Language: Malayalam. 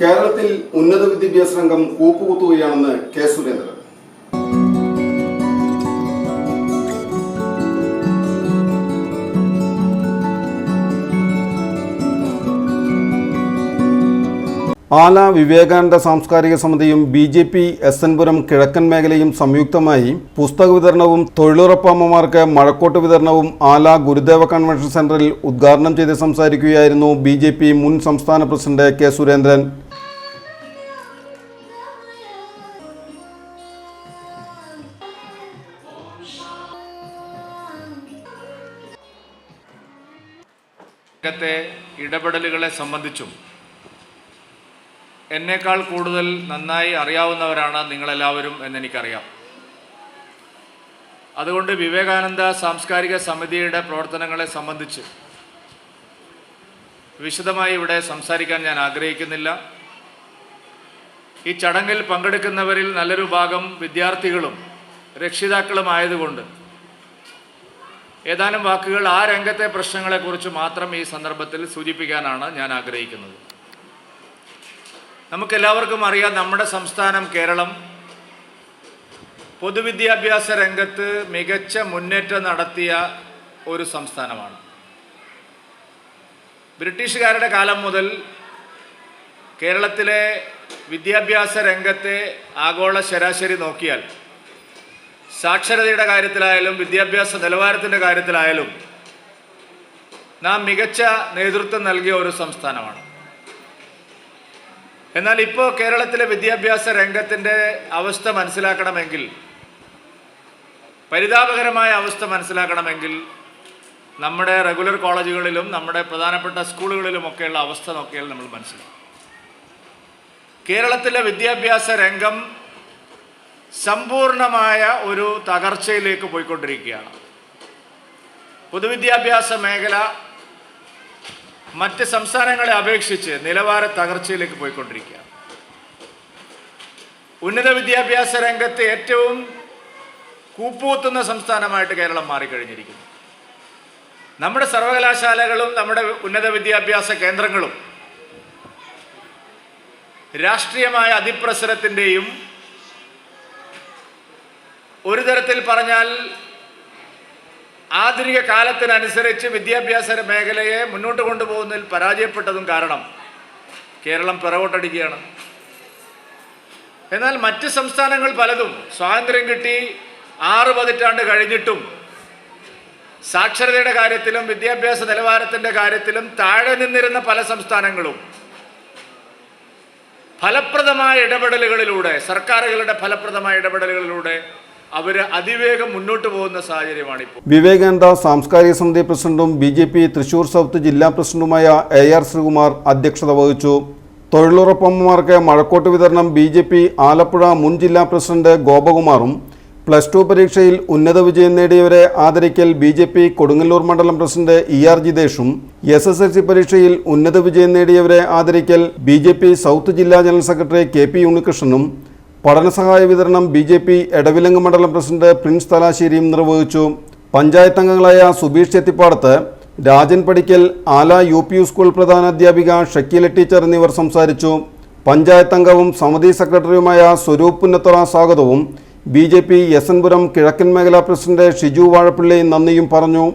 കേരളത്തിൽ ഉന്നത വിദ്യാഭ്യാസ രംഗം കൂപ്പുകുത്തുകയാണെന്ന് കെ സുരേന്ദ്രൻ. ആല വിവേകാനന്ദ സാംസ്കാരിക സമിതിയും B J P S N Puram കിഴക്കൻ മേഖലയും സംയുക്തമായി പുസ്തക വിതരണവും തൊഴിലുറപ്പമ്മമാർക്ക് മഴക്കോട്ട് വിതരണവും ആല ഗുരുദേവ കൺവെൻഷൻ സെന്ററിൽ ഉദ്ഘാടനം ചെയ്ത് സംസാരിക്കുകയായിരുന്നു ബി മുൻ സംസ്ഥാന പ്രസിഡന്റ് കെ സുരേന്ദ്രൻ. രംഗത്തെ ഇടപെടലുകളെ സംബന്ധിച്ചും എന്നേക്കാൾ കൂടുതൽ നന്നായി അറിയാവുന്നവരാണ് നിങ്ങളെല്ലാവരും എന്നെനിക്കറിയാം. അതുകൊണ്ട് വിവേകാനന്ദ സാംസ്കാരിക സമിതിയുടെ പ്രവർത്തനങ്ങളെ സംബന്ധിച്ച് വിശദമായി ഇവിടെ സംസാരിക്കാൻ ഞാൻ ആഗ്രഹിക്കുന്നില്ല. ഈ ചടങ്ങിൽ പങ്കെടുക്കുന്നവരിൽ നല്ലൊരു ഭാഗം വിദ്യാർത്ഥികളും രക്ഷിതാക്കളും ആയതുകൊണ്ട് ഏതാനും വാക്കുകൾ ആ രംഗത്തെ പ്രശ്നങ്ങളെക്കുറിച്ച് മാത്രം ഈ സന്ദർഭത്തിൽ സൂചിപ്പിക്കാനാണ് ഞാൻ ആഗ്രഹിക്കുന്നത്. നമുക്കെല്ലാവർക്കും അറിയാം നമ്മുടെ സംസ്ഥാനം കേരളം പൊതുവിദ്യാഭ്യാസ രംഗത്ത് മികച്ച മുന്നേറ്റം നടത്തിയ ഒരു സംസ്ഥാനമാണ്. ബ്രിട്ടീഷുകാരുടെ കാലം മുതൽ കേരളത്തിലെ വിദ്യാഭ്യാസ രംഗത്തെ ആഗോള ശരാശരി നോക്കിയാൽ സാക്ഷരതയുടെ കാര്യത്തിലായാലും വിദ്യാഭ്യാസ നിലവാരത്തിന്റെ കാര്യത്തിലായാലും നാം മികച്ച നേതൃത്വം നൽകിയ ഒരു സംസ്ഥാനമാണ്. എന്നാൽ ഇപ്പോൾ കേരളത്തിലെ വിദ്യാഭ്യാസ രംഗത്തിന്റെ അവസ്ഥ മനസ്സിലാക്കണമെങ്കിൽ പരിതാപകരമായ അവസ്ഥ മനസ്സിലാക്കണമെങ്കിൽ നമ്മുടെ റെഗുലർ കോളേജുകളിലും നമ്മുടെ പ്രധാനപ്പെട്ട സ്കൂളുകളിലുമൊക്കെയുള്ള അവസ്ഥ നോക്കിയാൽ നമ്മൾ മനസ്സിലാക്കും കേരളത്തിലെ വിദ്യാഭ്യാസ രംഗം സമ്പൂർണമായ ഒരു തകർച്ചയിലേക്ക് പോയിക്കൊണ്ടിരിക്കുകയാണ്. പൊതുവിദ്യാഭ്യാസ മേഖല മറ്റ് സംസ്ഥാനങ്ങളെ അപേക്ഷിച്ച് നിലവാര തകർച്ചയിലേക്ക് പോയിക്കൊണ്ടിരിക്കുകയാണ്. ഉന്നത വിദ്യാഭ്യാസ രംഗത്ത് ഏറ്റവും കൂപ്പുകുത്തുന്ന സംസ്ഥാനമായിട്ട് കേരളം മാറിക്കഴിഞ്ഞിരിക്കുന്നു. നമ്മുടെ സർവകലാശാലകളും നമ്മുടെ ഉന്നത വിദ്യാഭ്യാസ കേന്ദ്രങ്ങളും രാഷ്ട്രീയമായ അതിപ്രസരത്തിന്റെയും ഒരു തരത്തിൽ പറഞ്ഞാൽ ആധുനിക കാലത്തിനനുസരിച്ച് വിദ്യാഭ്യാസ മേഖലയെ മുന്നോട്ട് കൊണ്ടുപോകുന്നതിൽ പരാജയപ്പെട്ടതും കാരണം കേരളം പിറകോട്ടടിക്കുകയാണ്. എന്നാൽ മറ്റ് സംസ്ഥാനങ്ങൾ പലതും സ്വാതന്ത്ര്യം കിട്ടി ആറ് പതിറ്റാണ്ട് കഴിഞ്ഞിട്ടും സാക്ഷരതയുടെ കാര്യത്തിലും വിദ്യാഭ്യാസ നിലവാരത്തിന്റെ കാര്യത്തിലും താഴെ നിന്നിരുന്ന പല സംസ്ഥാനങ്ങളും ഫലപ്രദമായ ഇടപെടലുകളിലൂടെ സർക്കാരുകളുടെ ഫലപ്രദമായ ഇടപെടലുകളിലൂടെ അവർ അതിവേഗം മുന്നോട്ട് പോകുന്ന സാഹചര്യമാണ് ഇപ്പോൾ വിവേകാനന്ദ സാംസ്കാരിക സമിതി പ്രസിഡന്റും B J P Thrissur south ജില്ലാ പ്രസിഡന്റുമായ എ ആർ ശ്രീകുമാർ അധ്യക്ഷത വഹിച്ചു. തൊഴിലുറപ്പമ്മമാർക്ക് മഴക്കോട്ട് വിതരണം ബി ജെ പി ആലപ്പുഴ മുൻ ജില്ലാ പ്രസിഡന്റ് ഗോപകുമാറും പ്ലസ് ടു പരീക്ഷയിൽ ഉന്നത വിജയം നേടിയവരെ ആദരിക്കൽ ബി ജെ പി കൊടുങ്ങല്ലൂർ മണ്ഡലം പ്രസിഡന്റ് ഇ ആർ ജിതേഷും എസ് എസ് എൽ സി പരീക്ഷയിൽ ഉന്നത വിജയം നേടിയവരെ ആദരിക്കൽ ബി ജെ പി സൗത്ത് ജില്ലാ ജനറൽ സെക്രട്ടറി കെ പി ഉണ്ണികൃഷ്ണനും പഠനസഹായ വിതരണം ബി ജെ പി എടവിലങ്ങ് മണ്ഡലം പ്രസിഡന്റ് പ്രിൻസ് തലാശ്ശേരിയും നിർവഹിച്ചു. പഞ്ചായത്ത് അംഗങ്ങളായ Subeesh Chethippadath Rajan Padikkal Ala U P school പ്രധാനാധ്യാപിക Shakeela teacher എന്നിവർ സംസാരിച്ചു. പഞ്ചായത്ത് അംഗവും സമിതി സെക്രട്ടറിയുമായ സ്വരൂപ് പുന്നത്തറ സ്വാഗതവും ബി ജെ പി എസ് കിഴക്കൻ മേഖലാ പ്രസിഡന്റ് ഷിജു വാഴപ്പിള്ളി നന്ദിയും പറഞ്ഞു.